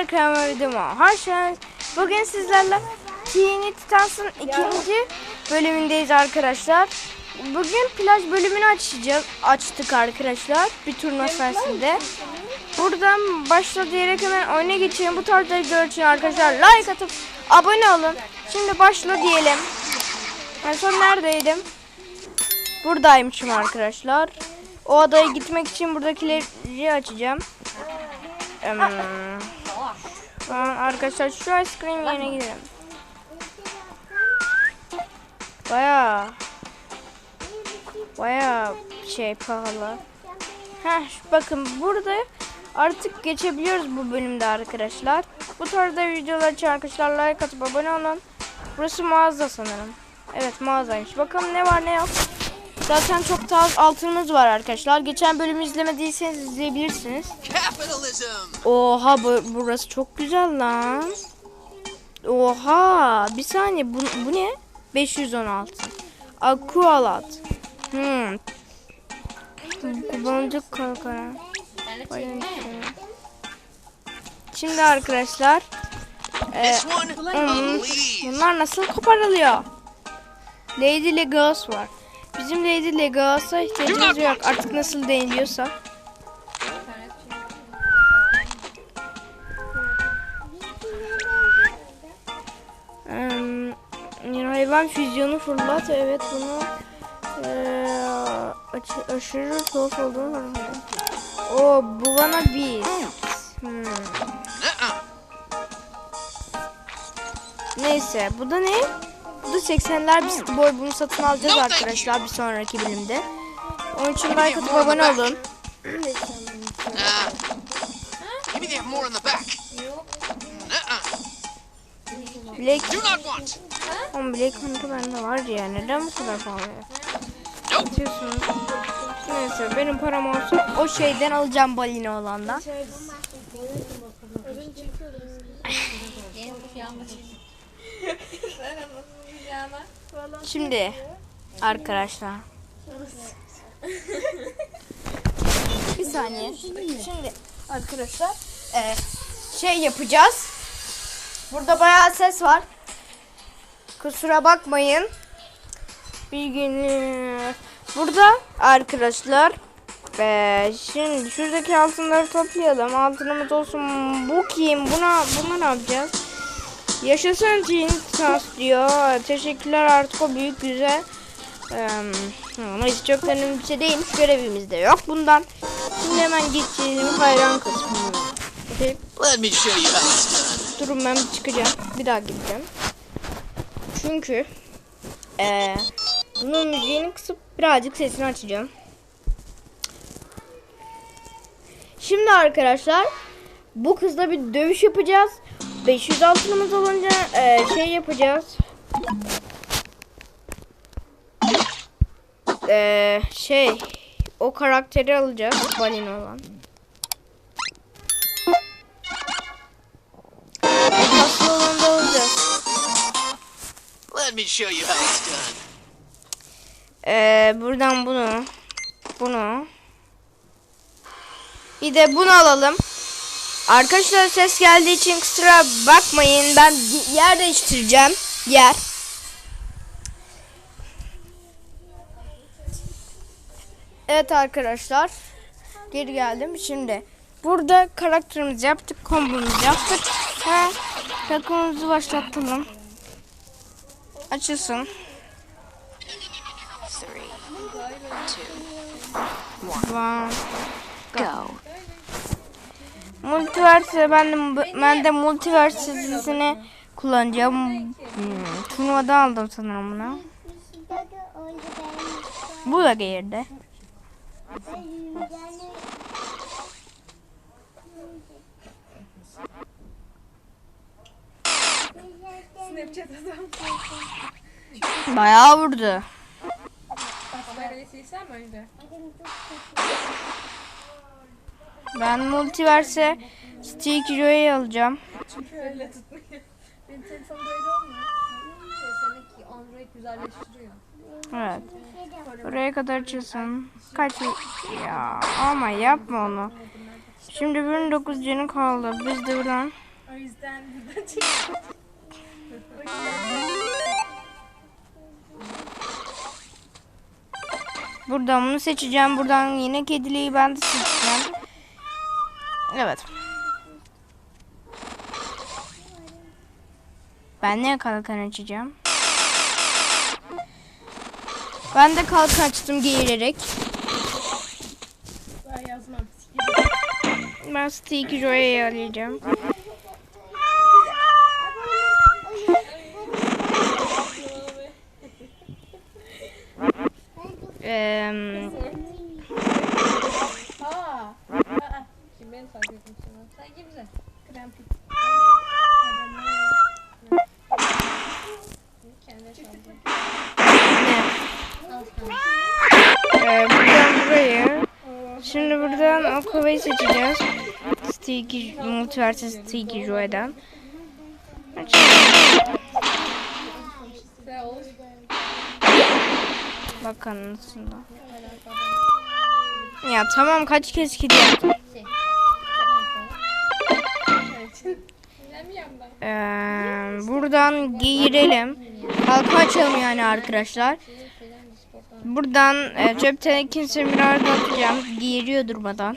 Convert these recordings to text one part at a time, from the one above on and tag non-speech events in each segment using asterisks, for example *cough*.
Arkadaşlar kanalıma videoma hoş geldiniz. Bugün sizlerle Teeny Titans'ın ikinci bölümündeyiz arkadaşlar. Bugün plaj bölümünü açacağız. Açtık arkadaşlar bir turnuva sayesinde. Buradan başla diyerek hemen oyuna geçelim. Bu tarz videolar için arkadaşlar like atıp abone olun. Şimdi başla diyelim. En son neredeydim? Buradaymışım arkadaşlar. O adaya gitmek için buradakileri açacağım. Em, an arkadaşlar şu ice cream yerine gidelim. Baya baya şey pahalı. Heh bakın burada artık geçebiliyoruz bu bölümde arkadaşlar. Bu tarzda videolar için arkadaşlar like atıp abone olun. Burası mağaza sanırım. Evet mağazaymış. Bakalım ne var ne yok. Zaten çok da az altınımız var arkadaşlar. Geçen bölümü izlemediyseniz izleyebilirsiniz. Oha bu, burası çok güzel lan. Oha bir saniye bu, bu ne? 516. Aqualat. Hmm. Kullanıcı kalkara. Şimdi arkadaşlar. E, hmm, bunlar nasıl koparılıyor? Lady Legolas var. Bizim Lady Legolas'a ihtiyacımız yok. Artık nasıl deniliyorsa. Em, yani hayvan füzyonu fırlat. Evet bunu eee, aç- aşırı tuhaf olduğunu farkındayım. O bu bana bir. Hmm. Neyse bu da ne? Bu da 80'ler bir boy bunu satın alacağız arkadaşlar bir sonraki bölümde. Onun için like atıp abone olun. Nuh-uh. Black, on Black Hunt'ı bende var ya neden bu kadar pahalı? Nope. Atıyorsunuz. Neyse benim param olsa o şeyden alacağım balina olandan. *laughs* Şimdi arkadaşlar. Bir saniye. Şimdi arkadaşlar e, şey yapacağız. Burada bayağı ses var. Kusura bakmayın. Bir gün e, burada arkadaşlar e, şimdi şuradaki altınları toplayalım. Altınımız olsun. Bu kim? Buna buna ne yapacağız? Yaşasın Tinsas diyor. Teşekkürler artık o büyük güzel. Ee, ama hiç çok önemli bir şey değilmiş. Görevimiz de yok bundan. Şimdi hemen geçelim hayran kısmına. Okay. Let me show you. Durun ben bir çıkacağım. Bir daha gideceğim. Çünkü eee bunun müziğini kısıp birazcık sesini açacağım. Şimdi arkadaşlar bu kızla bir dövüş yapacağız. 500 altınımız olunca eee, şey yapacağız. Eee, şey o karakteri alacağız. Balina olan. Kaslı da alacağız. Let me show you how it's done. Ee, buradan bunu, bunu. Bir de bunu alalım. Arkadaşlar ses geldiği için kusura bakmayın. Ben yer değiştireceğim. Yer. Evet arkadaşlar. Geri geldim. Şimdi burada karakterimizi yaptık. Kombomuzu yaptık. Ve takımımızı başlatalım. Açılsın. One. Go. Multiverse ben de, ben de multiverse dizisini kullanacağım. Hmm, turnuvada aldım sanırım bunu. Bu da gelirdi. Bayağı vurdu. Önce? Ben multiverse Stick Joy'u alacağım. Çünkü öyle tutmuyor. Benim telefonumda öyle olmuyor. Seninki Android güzelleştiriyor. Evet. Buraya kadar açılsın. Kaç ya ama yapma onu. Şimdi 29 canı kaldı. Biz de buradan O yüzden buradan çık. buradan bunu seçeceğim. Buradan yine kediliği ben de seçeceğim. Evet. Ben ne kalkan açacağım? Ben de kalkan açtım geğirerek. Daha yazmam. Ben Sticky Joy'u arayacağım. Eee Okuva'yı seçeceğiz. Sticky, Multiverse. Sen ol. Bakalım nasıl. Ya tamam kaç kez kedi. Ee, buradan geğirelim. Halka açalım yani arkadaşlar. Buradan e, çöp tenekesini biraz da atacağım. Geğiriyor durmadan.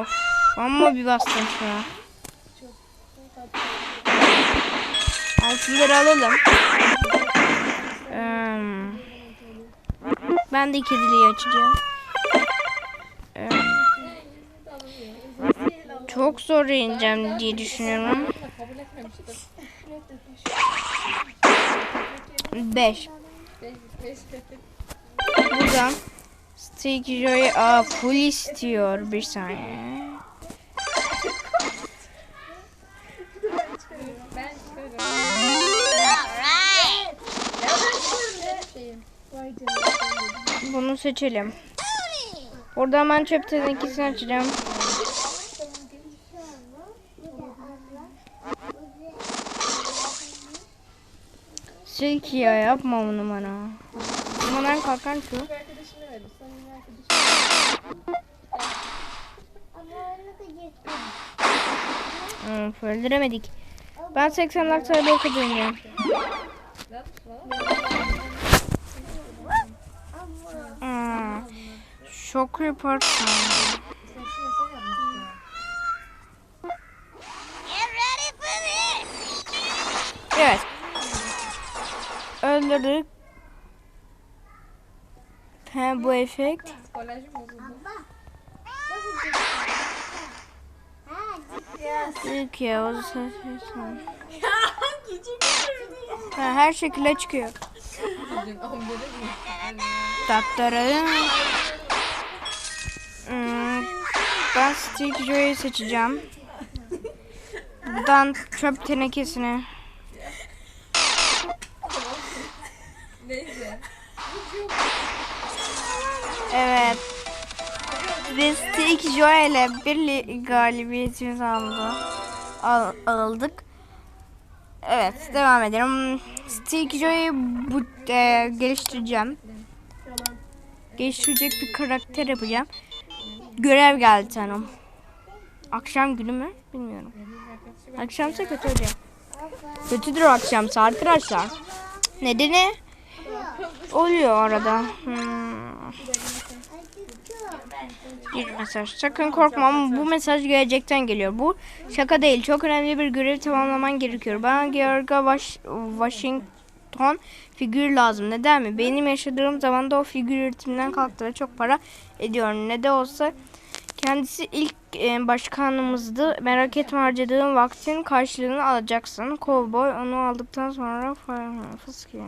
Of amma bir bastım şuna. Altınları alalım. Ee, ben de kediliği açacağım. Çok zor ineceğim diye düşünüyorum. Kabul etmemiştim. 5. Beş, beş, beş. Buradan Sticky Joy Aa, full istiyor. Bir saniye. Bunu seçelim. Oradan ben çöp tenekesini açacağım. Silky ya yapma bunu bana. Numaran kalkan şu. Arkadaşını verir. Sen yine arkadaşını Hmm, öldüremedik. Ben 80 dakikada okuyacağım. ver. Hmm. Şok yaparsın. Evet. Öldürdük. He bu efekt. Psikolojim bozuldu. Ya o ses Ha, her şekilde çıkıyor. Bugün 11'e mi? Tatları. Hmm, ben Stick Joy'u seçeceğim. Buradan çöp tenekesini. Neyse. Evet. Biz Stick Joy ile bir li- galibiyetimizi aldı. Al, aldık. Evet devam edelim. Stick Joy'u bu, e, geliştireceğim. Geliştirecek bir karakter yapacağım. Görev geldi canım. Akşam günü mü? Bilmiyorum. Akşamsa kötü oluyor. Kötüdür akşamsa arkadaşlar. Nedeni oluyor arada. Hmm. Bir mesaj. Sakın korkma ama bu mesaj gelecekten geliyor. Bu şaka değil. Çok önemli bir görev tamamlaman gerekiyor. Bana George Wash- Washington figür lazım. Neden mi? Benim yaşadığım zaman da o figür üretiminden kalktı ve çok para ediyor. Ne de olsa kendisi ilk e, başkanımızdı. Merak etme harcadığın vaktin karşılığını alacaksın. Kovboy onu aldıktan sonra fıskiye.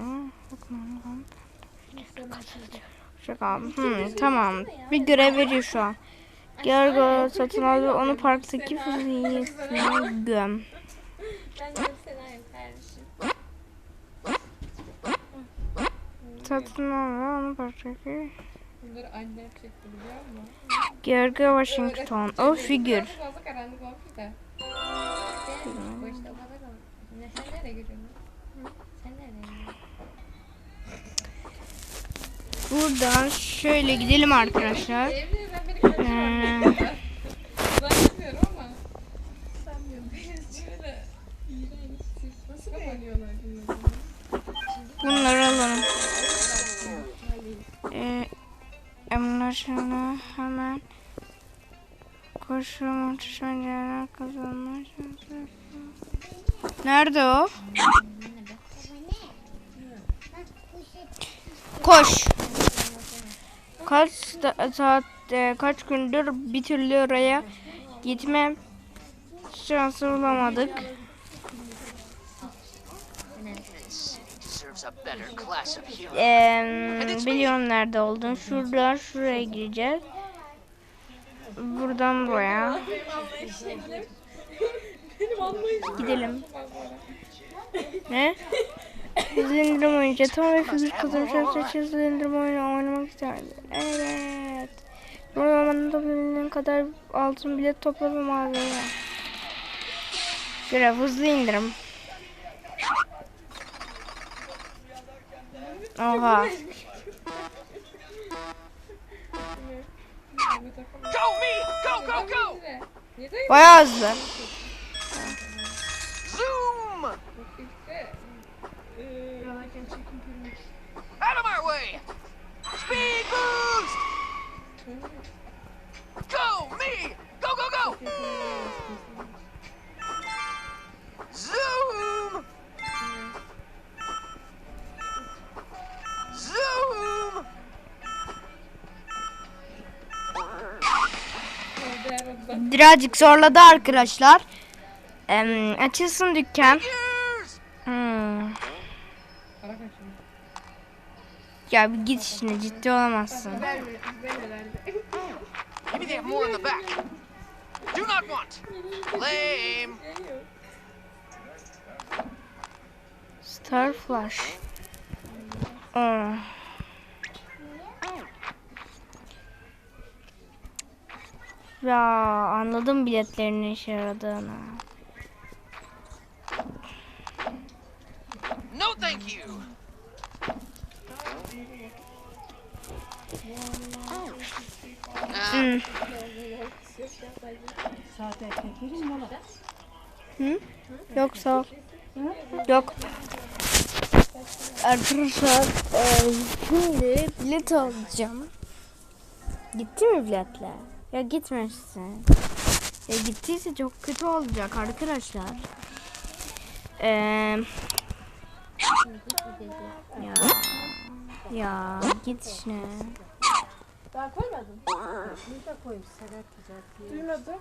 Şaka. Hmm, tamam. Bir görev veriyor şu an. Gergo satın al ve onu parktaki fıskiye *laughs* göm. Satın al ve onu parktaki Bunları annem çekti biliyor musun? Gergo Washington. O figür. Sen nereye gidiyorsun? Hı? Sen nereye gidiyorsun? Buradan şöyle gidelim arkadaşlar. Kapanıyorlar bunları? Alalım. Ee, bunlar şöyle hemen koşu uçuşmacalar kazanma. Nerede o? Koş. Kaç saat e, kaç gündür bir türlü oraya gitme şansı bulamadık. Eee, biliyorum nerede olduğunu. Şuradan şuraya gireceğiz. Buradan buraya. Gidelim. Ne? Hızlı indirim oyunu. Jeton ve figür kazanmışlar. Seçin hızlı indirim oyunu oynamak isterdi. Evet. Bu zamanda bildiğin kadar altın bilet topla ve malzeme. Görev hızlı indirim. Oha. Go me! Go, go, go! Yeter Bayağı hızlı. Way! Speed boost! Go me! Go, go, go! Zoom! Zoom! Birazcık zorladı arkadaşlar. Em, açılsın dükkan. Years! Hmm. Para kaçırmış. Ya bir git işine ciddi olamazsın. Star Flash. Aa. Ya anladım biletlerin ne işe yaradığını. Hı? Yok sağ ol. Yok. Arkadaşlar eee, şimdi bilet alacağım. Gitti mi biletler? Ya gitmesin. Ya gittiyse çok kötü olacak arkadaşlar. Eee ya ya git işine. Daha koymadın. Bir de koyayım. Sedat. Duymadım.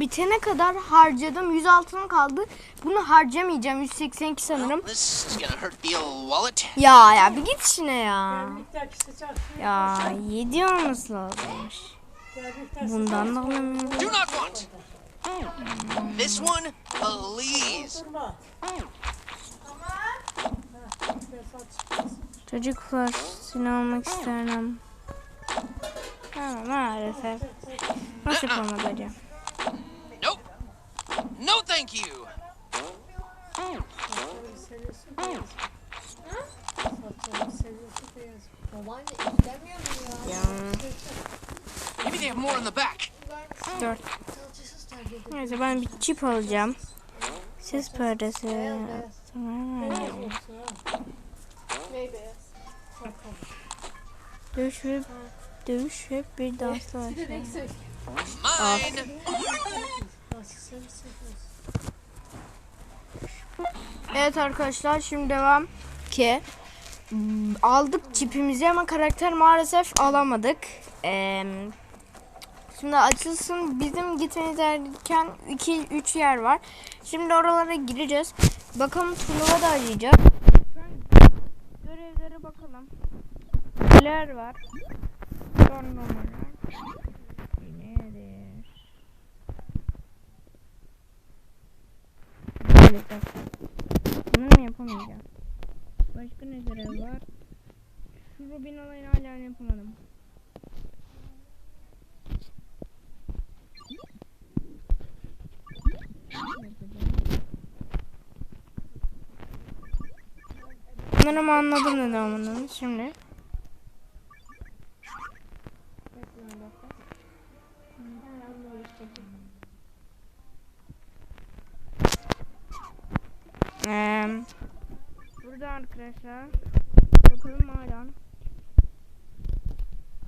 bitene kadar harcadım. 100 altınım kaldı. Bunu harcamayacağım. 182 sanırım. Ya ya bir git işine ya. Ya 7 olması lazımmış. Bundan da alamıyorum. This one, please. Çocuklar seni almak isterim. Ama maalesef. Nasıl yapamadacağım? Nope. No, thank you. Ya. Maybe they have more in the back. 4. Neyse ben bir çip alacağım. Ses perdesi. Tamam. Dövüş ve dövüş hep bir dansla başlar. Mine. Evet arkadaşlar şimdi devam ki m, aldık çipimizi ama karakter maalesef alamadık. Eee, şimdi açılsın bizim gitmemiz gereken 2 3 yer var. Şimdi oralara gireceğiz. Bakalım turnuva da arayacağız. Görevlere bakalım. Neler var? Son. Maalesef. Bunu mu yapamayacağım? Başka ne görev var? Şu Robin olayını hala yapamadım. Sanırım anladım ne devamını. Şimdi. Eee burada arkadaşlar. Bakalım hala.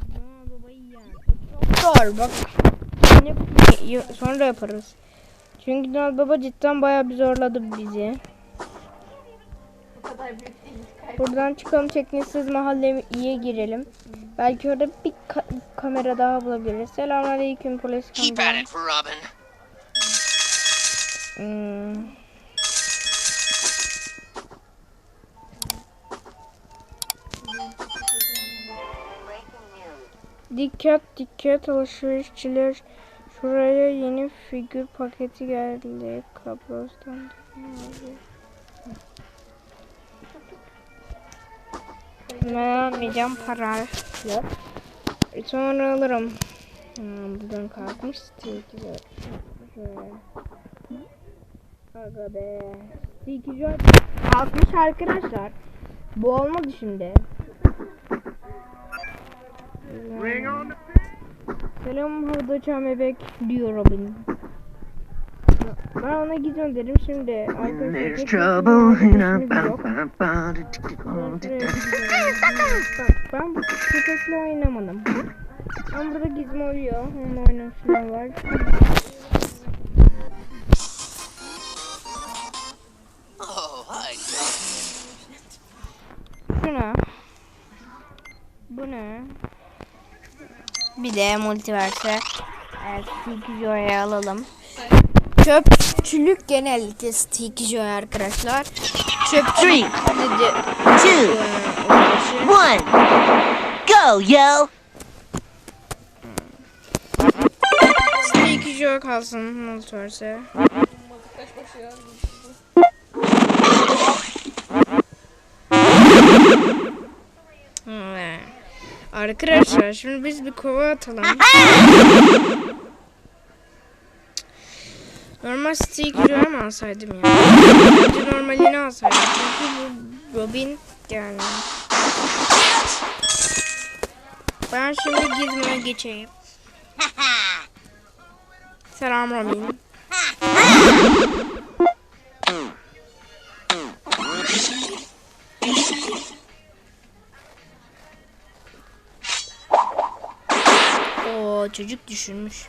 Aa babayı yer. O çok zor bak. Y- sonra yaparız. Çünkü Noel Baba cidden bayağı bir zorladı bizi. Bu kadar büyük değil. Kay- Buradan çıkalım teknesiz mahalleye girelim. Belki orada bir ka- kamera daha bulabiliriz. Selamünaleyküm polis Keep at kamera. it, Robin. Hmm. Dikkat dikkat alışverişçiler. Şuraya yeni figür paketi geldi. Kablostan. Ben almayacağım para yok. E, Sonra alırım. Hmm, buradan kalkmış. Güzel. Şöyle. Aga be. Stiki Joy kalkmış arkadaşlar. Bu olmadı şimdi. Selam hırdaçan bebek diyor Robin. Ben ona gidiyorum dedim şimdi. There's trouble in a Ben bu köpekle oynamadım. Ben burada gizmi oluyor. Onunla oynamışlar var. Şuna. Bu ne? Bir de multiverse. Evet, Sticky Joy'u alalım. Çöpçülük genellikle Sticky Joy arkadaşlar. Çöpçülük dedi. two, one, go, yo! Sticky Joy kalsın multiverse. Kaç başı Arkadaşlar şimdi biz bir kova atalım. Normal stick mu alsaydım ya? Bence normalini alsaydım. Çünkü bu Robin yani. Ben şimdi gizmeye geçeyim. Selam Robin. Çocuk düşünmüş.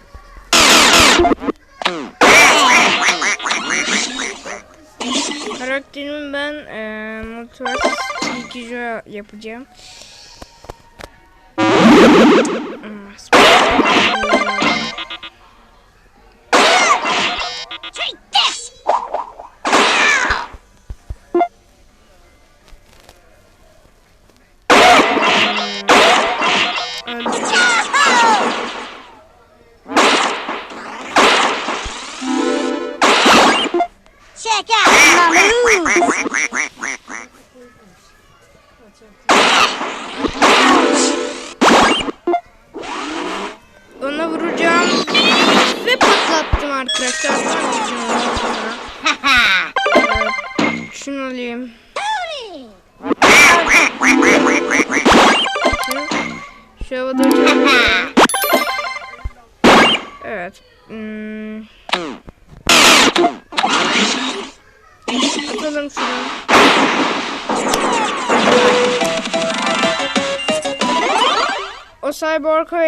Karakterimi ben eee Multiverse 2 yapacağım. Hmm,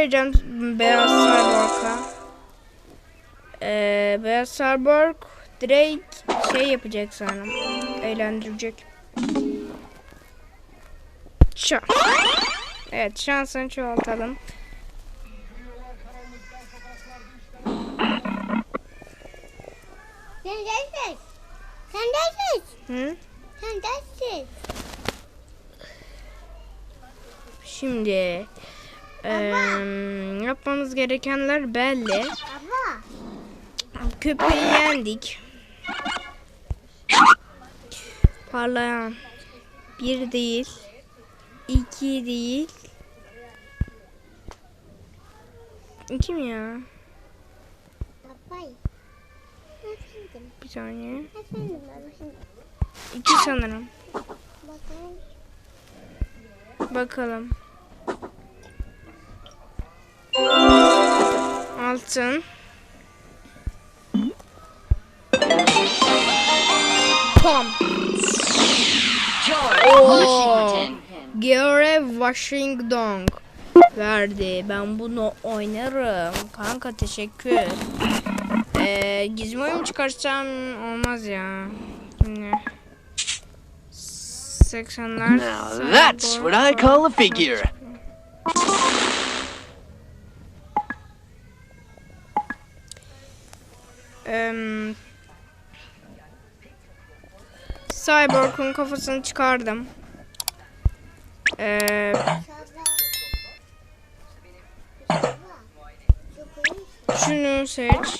vereceğim. Beyaz cyborg'a. Ee, beyaz cyborg direkt şey yapacak sanırım. eğlendirecek. Şans. Evet şansını çoğaltalım. Sen dersin. Sen dersin. Hı? Sen dersin. Şimdi eee, yapmamız gerekenler belli. Baba. Köpeği yendik. Parlayan bir değil, iki değil. İki mi ya? Bir saniye. İki sanırım. Bakalım. Altın. Pom. Oo. Gare Washington verdi. Ben bunu oynarım. Kanka teşekkür. Ee, gizmoyu mu çıkarsam olmaz ya. Şimdi 80'ler. Now that's what I call a figure. Em, Cyborg'un kafasını çıkardım. Ee, şunu seç.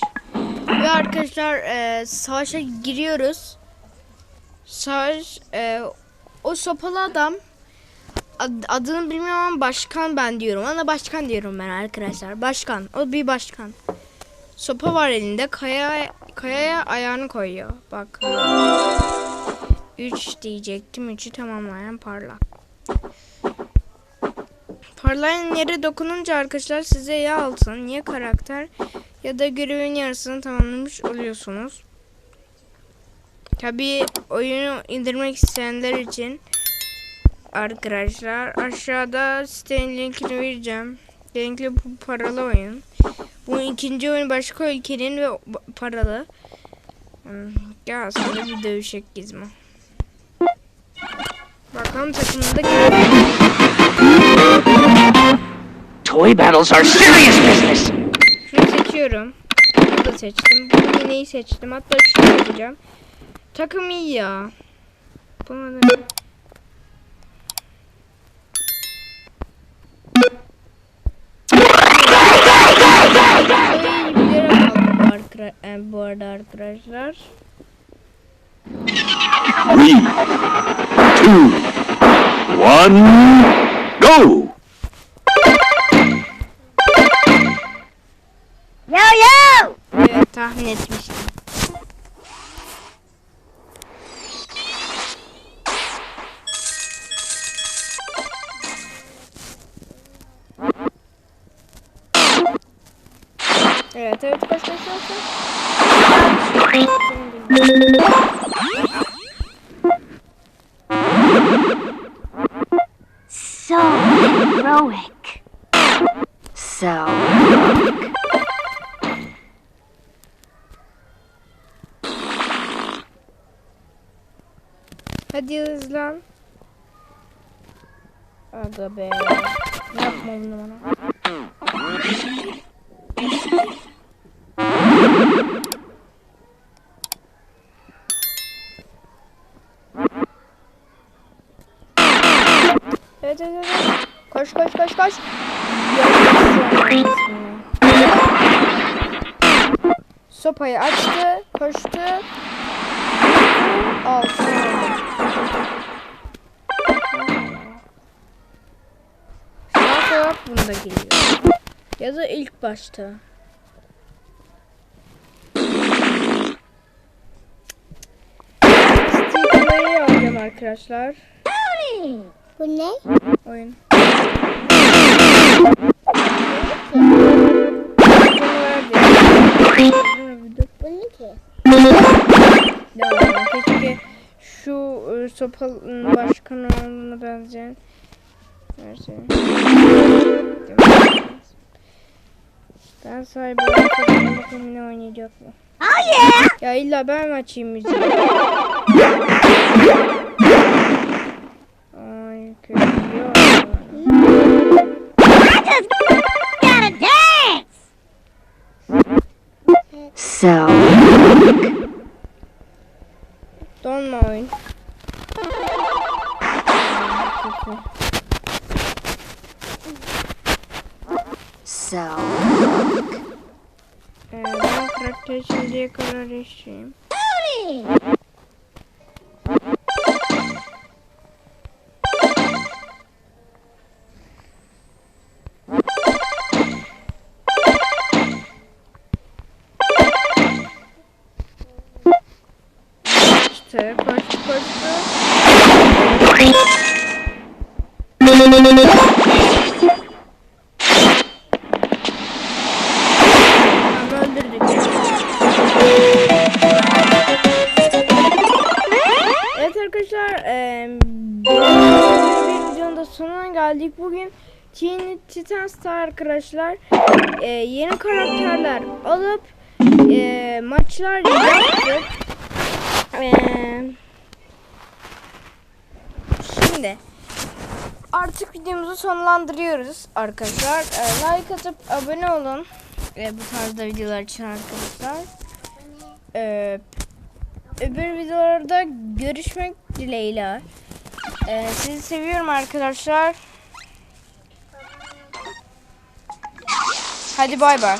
Ve arkadaşlar e, savaşa giriyoruz. Savaş e, o sopalı adam ad- adını bilmiyorum ama başkan ben diyorum. Ona başkan diyorum ben arkadaşlar. Başkan. O bir başkan. Sopa var elinde. Kaya kayaya ayağını koyuyor. Bak. 3 diyecektim. 3'ü tamamlayan parlak. Parlayan yere dokununca arkadaşlar size ya altın ya karakter ya da görevin yarısını tamamlamış oluyorsunuz. Tabi oyunu indirmek isteyenler için arkadaşlar aşağıda sitenin linkini vereceğim. Linkli bu paralı oyun. Bu ikinci oyun başka ülkenin ve paralı. Hmm, Gel sana bir dövüşek gizmo. Bakalım takımında? Toy battles are serious business. Şunu seçiyorum. Bunu da seçtim. Bunu iğneyi seçtim. Hatta şunu yapacağım. Takım iyi ya. Buna da... bu, arkra- e, bu arada arkadaşlar. Three, two, one, go! Yo, yo! Evet tahmin etmiştim. Evet evet koş koş koş. koş. So heroic. So heroic. Hadi hızlan. Aga be. Yapma bunu bana. Evet evet evet. Koş koş koş koş. Sopayı açtı, koştu. Altın. Şans bunda giriyor. Ya da ilk başta. Sticker'ı alacağım arkadaşlar. Bu ne? Oyun. Bu ne ki? Ya keşke şu e, sopalın başkanı olduğuna benzeyen versin. Ben sahibi olsam bakalım ne oynayacak mı? Oh, yeah! Ya illa ben açayım müziği? Ay kızıyor. Gotta dance! So, Donma oyun. so, Ee, ben karakter şimdiye kadar Evet arkadaşlar eee, bir videonun da sonuna geldik. Bugün Teen Titan Star arkadaşlar eee, yeni karakterler alıp eee, maçlar yaptık. Eee, şimdi artık videomuzu sonlandırıyoruz arkadaşlar. Eee, like atıp abone olun. Eee, bu tarzda videolar için arkadaşlar. Eee öbür videolarda görüşmek dileğiyle. Ee, sizi seviyorum arkadaşlar. Hadi bay bay.